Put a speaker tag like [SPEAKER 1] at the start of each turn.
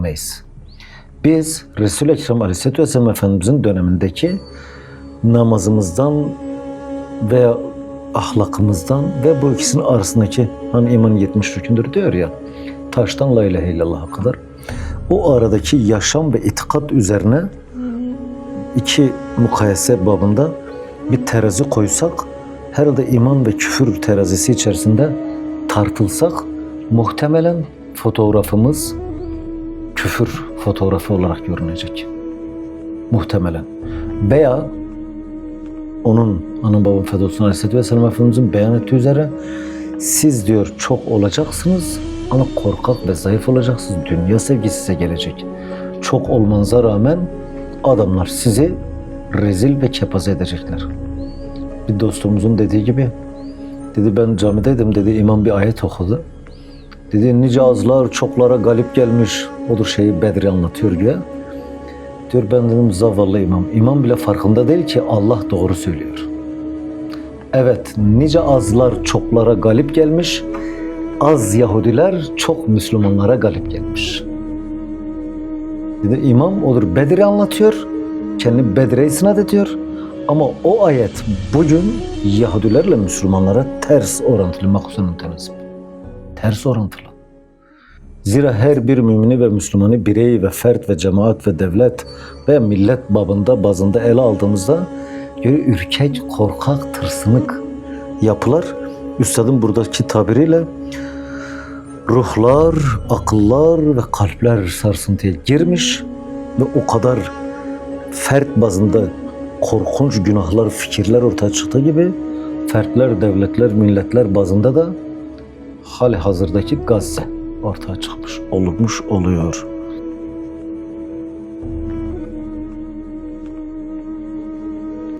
[SPEAKER 1] Meyiz. Biz Resul-i Ekrem Aleyhisselatü Vesselam Efendimizin dönemindeki namazımızdan veya ahlakımızdan ve bu ikisinin arasındaki hani iman 70 rükündür diyor ya taştan la ilahe illallah'a kadar o aradaki yaşam ve itikat üzerine iki mukayese babında bir terazi koysak herhalde iman ve küfür terazisi içerisinde tartılsak muhtemelen fotoğrafımız küfür fotoğrafı olarak görünecek. Muhtemelen. Veya onun anam babam Fedolsun Aleyhisselatü Vesselam Efendimizin beyan ettiği üzere siz diyor çok olacaksınız ama korkak ve zayıf olacaksınız. Dünya sevgisi size gelecek. Çok olmanıza rağmen adamlar sizi rezil ve kepaze edecekler. Bir dostumuzun dediği gibi dedi ben camideydim dedi imam bir ayet okudu. Dedi nice azlar çoklara galip gelmiş. Odur şeyi Bedri anlatıyor diye. Diyor ben dedim zavallı imam. İmam bile farkında değil ki Allah doğru söylüyor. Evet nice azlar çoklara galip gelmiş. Az Yahudiler çok Müslümanlara galip gelmiş. Dedi imam odur Bedir'i anlatıyor. Kendi Bedir'e isnat ediyor. Ama o ayet bugün Yahudilerle Müslümanlara ters orantılı makusunun tenasip. Ters orantılı. Zira her bir mümini ve Müslümanı birey ve fert ve cemaat ve devlet ve millet babında bazında ele aldığımızda göre ürkek, korkak, tırsınık yapılar üstadın buradaki tabiriyle ruhlar, akıllar ve kalpler sarsıntıya girmiş ve o kadar fert bazında korkunç günahlar, fikirler ortaya çıktığı gibi fertler, devletler, milletler bazında da hali hazırdaki Gazze ortaya çıkmış olmuş oluyor.